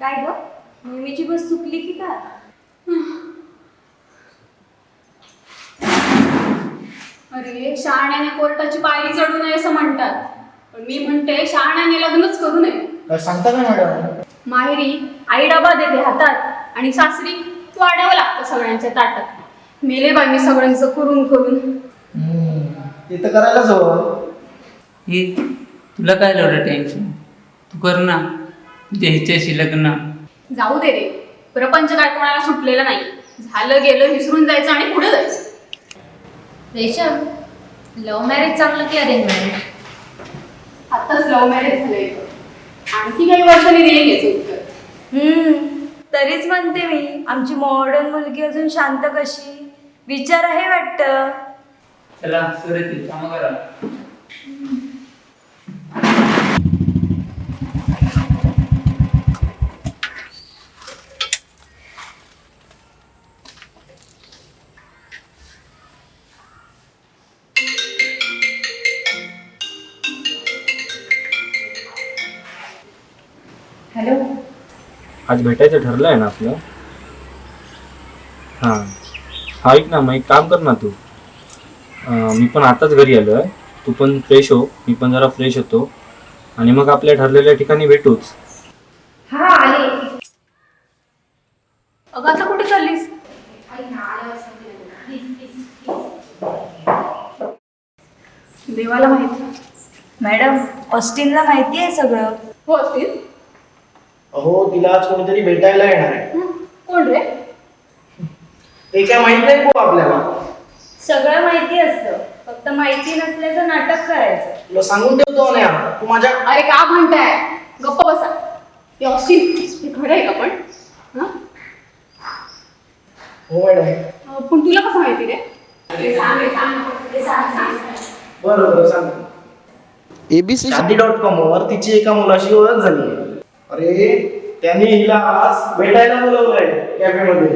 काय ग? नेहमीची बस चुकली की काय अरे शहाण्याने कोर्टाची पायरी चढू नये असं म्हणतात. पण मी म्हणते शहाण्याने लग्नच करू नये. काय सांगता का मॅडम? माहेरी आई डबा देते हातात आणि सासरी वाढावं लागतं सगळ्यांच्या ताटात. मेले बाई मी सगळ्यांचं करून करून. ते तर करायलाच हवं हे तुला काय एवढं टेन्शन तू कर ना. तुझ्या हिच्याशी लग्न. जाऊ दे रे. प्रपंच काय कोणाला सुटलेलं नाही. झालं गेलं विसरून जायचं आणि पुढे जायचं. रेशम लव्ह मॅरेज चांगलं की अरेंज मॅरेज आताच लव्ह मॅरेज झालंय. आणखी काही वर्षांनी देईल याचं उत्तर. हम्म तरीच म्हणते मी. आमची मॉडर्न मुलगी अजून शांत कशी? विचार आहे वाटतं. चला सुरत कामं करा. हॅलो? आज भेटायचं ठरलं आहे ना आपलं? हां. हा ऐक ना मग एक काम कर ना तू. अं, मी पण आताच घरी आलो आहे तू पण फ्रेश हो. मी पण जरा फ्रेश होतो. आणि मग आपल्या ठरलेल्या ठिकाणी भेटूच. हा आले. अगं आता कुठे चाललीस? देवाला माहीत. मॅडम ऑस्टिनला माहिती आहे सगळं? हो असतील अहो तिला आज कोणीतरी भेटायला येणार आहे. हं, कोण रे? ते काय माहीत नाही को आपल्याला. सगळं माहिती असतं. फक्त माहिती नसल्याचं नाटक करायचं. तुला सांगून ठेवतो तू माझ्या अरे का म्हणताय? गप्प बसा. हे हे खरं आहे का पण? हं? हो मॅडम. अं, पण तुला कसं माहिती रे? ते सांग रे, सांग. ते सांग, सांग. बरं बरं सांग. एबीसी शादी डॉट कॉम वर तिची एका मुलाशी ओळख झाली अरे त्याने हिला आज भेटायला बोलवलंय कॅफेमध्ये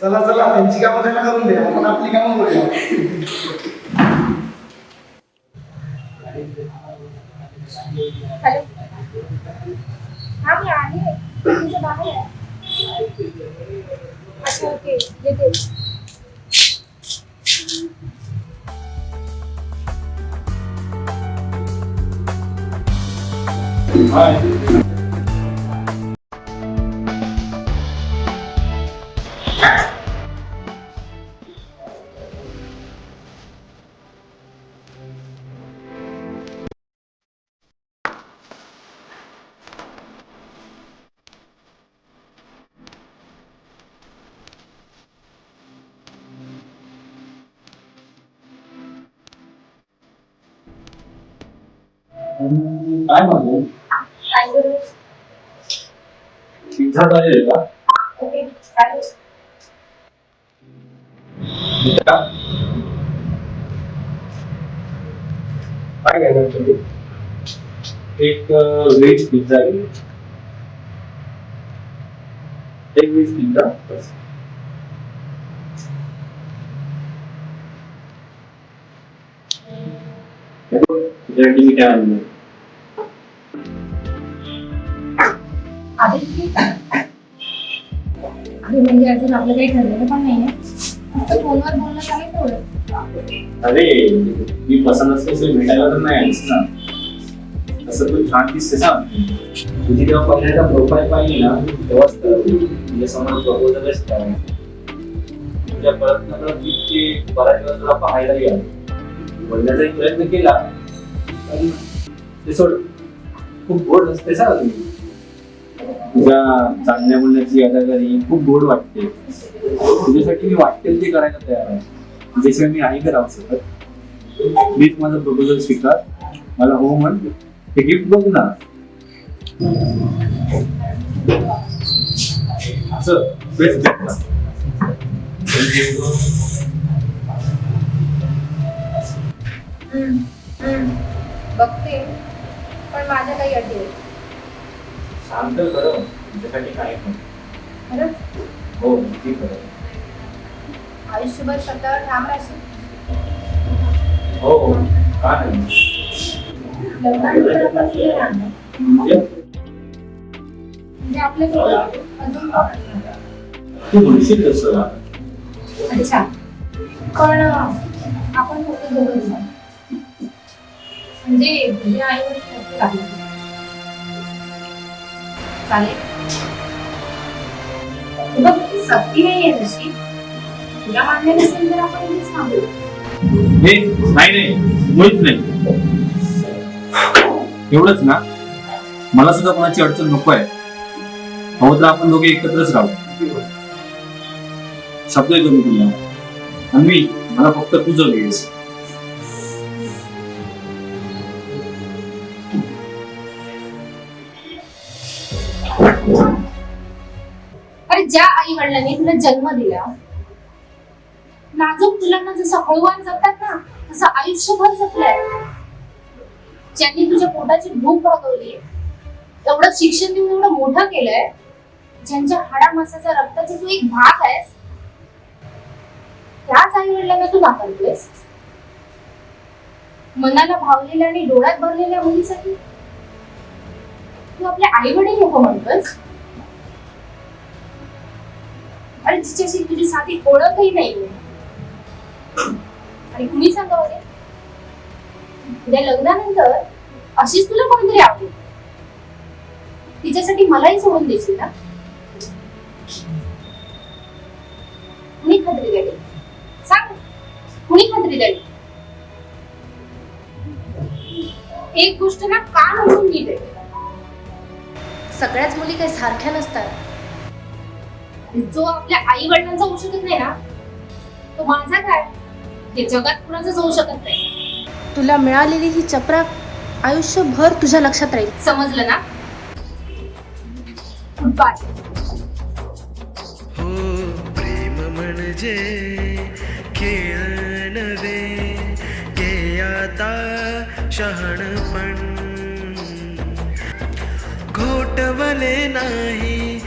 चला चला त्यांची कामं त्यांना करून दे आपण आपली कामं करूया. हा मी आहे. तुझ्या बाहेर आहे. अच्छा ओके. येते. काय म्हणतो पिझ्झा चालेल. का काय घ्यायला तुम्ही? एक व्हेज पिझ्झा आहे. एक व्हेज पिझ्झा? त्याच्यासाठी मी काय आणलं आधी अरे म्हणजे अजून आपलं काही ठरलेलं पण नाहीये फक्त फोनवर बोलणं चालेल अरे मी पसंत असते भेटायला तर नाही आलीस ना. तसं तू छान दिसते ना तुझी जेव्हा पहिल्यांदा प्रोफाईल पाहिली ना तेव्हाच तर तुझ्या समोर प्रपोजलच करायचं तुझ्या परत नंतर मी ते बऱ्याच वेळा तुला पाहायला गेलो. बोलण्याचा एक प्रयत्न केला पण ते सोड खूप गोड असते ना तुझ्या चांगल्या बोलण्याची अदाकारी खूप गोड वाटते. तुझ्यासाठी मी वाटेल ते करायला तयार आहे. तुझ्याशिवाय मी नाही करावं शकत. मीच माझं प्रपोजल स्वीकार. मला हो म्हण हे गिफ्ट बघ ना असं बेस्ट बघते. पण माझ्या काही अटी आहेत. शांत खरं तुझ्यासाठी काय पण. खरंच? हो नक्की खरं आयुष्यभर स्वतःवर ठाम राहशील हो हो. का नाही? लग्नानंतर आपण स्थिर राहणार म्हणजे अजून कोण असणार? तू म्हणशील तसं. अच्छा. पण आपण फक्त दोघंच आहोत. म्हणजे तुझे आई वडील काही चालेल. बघ सक्ती नाहीये तशी तुला मान्य नसेल तर आपण इथेच थांबू. नाही नाही. मुळीच नाही. एवढंच ना? मला सुद्धा कोणाची अडचण नको आहे. हवं तर आपण दोघे एकत्रच राहू. शब्द येतो मी तुला अन्वी मला फक्त तुझं वेळेस ज्या आई वडिलांनी तुला जन्म दिला नाजूक मुलांना जसं हळूवार जपतात ना तसं आयुष्यभर जपलंय. ज्यांनी तुझ्या पोटाची भूक भागवली एवढं शिक्षण देऊन एवढं मोठं केलंय ज्यांच्या हाडामासाचा रक्ताचा तू एक भाग आहेस त्याच आई वडिलांना तू नाकारतोयस मनाला भावलेल्या आणि डोळ्यात भरलेल्या मुलीसाठी तू आपल्या आई वडील नको म्हणतोस? आणि तिच्याशी तुझी साधी ओळखही नाही आणि कुणी सांगा रे उद्या लग्नानंतर अशीच तुला कोणतरी आवडेल. तिच्यासाठी मलाही सोडून देशील ना? कुणी खात्री द्यावी सांग. कुणी खात्री द्यावी एक गोष्ट ना का म्हणून नीट आहे सगळ्याच मुली काही सारख्या नसतात. जो आपल्या आई वडिलांचा होऊ शकत नाही ना तो माझा काय? हे जगात कुणाचाच होऊ शकत नाही. तुला मिळालेली ही चपराक आयुष्यभर तुझ्या लक्षात राहील. समजलं ना? बाय हो प्रेम म्हणजे खेळ नव्हे के आता शहाणपण. घोटवले नाही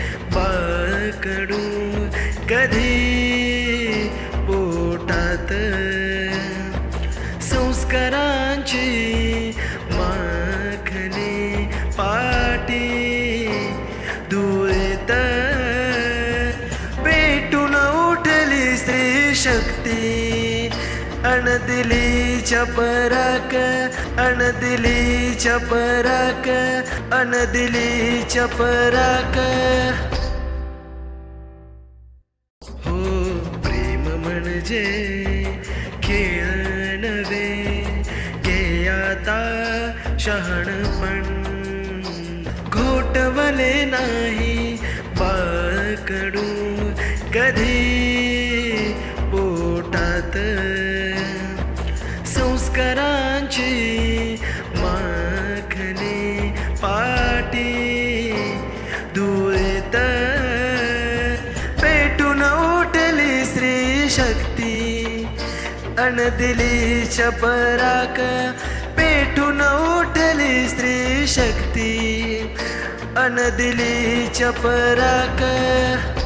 कडू कधी पोटात? संस्कारांची माखणी पाटी धुळेत. पेटून उठली स्त्री शक्ती अनदिली चपराक अनदिली चपराक अनदिली चपराक शहाणपण घोटवले नाही बाळकडू कधी पोटात. संस्कारांची माखणी पाटी धुळीत. पेटून उठली स्त्री शक्ती. अणदिली चपराक पेटून उठली स्त्री शक्ती. अनदिली चपराकर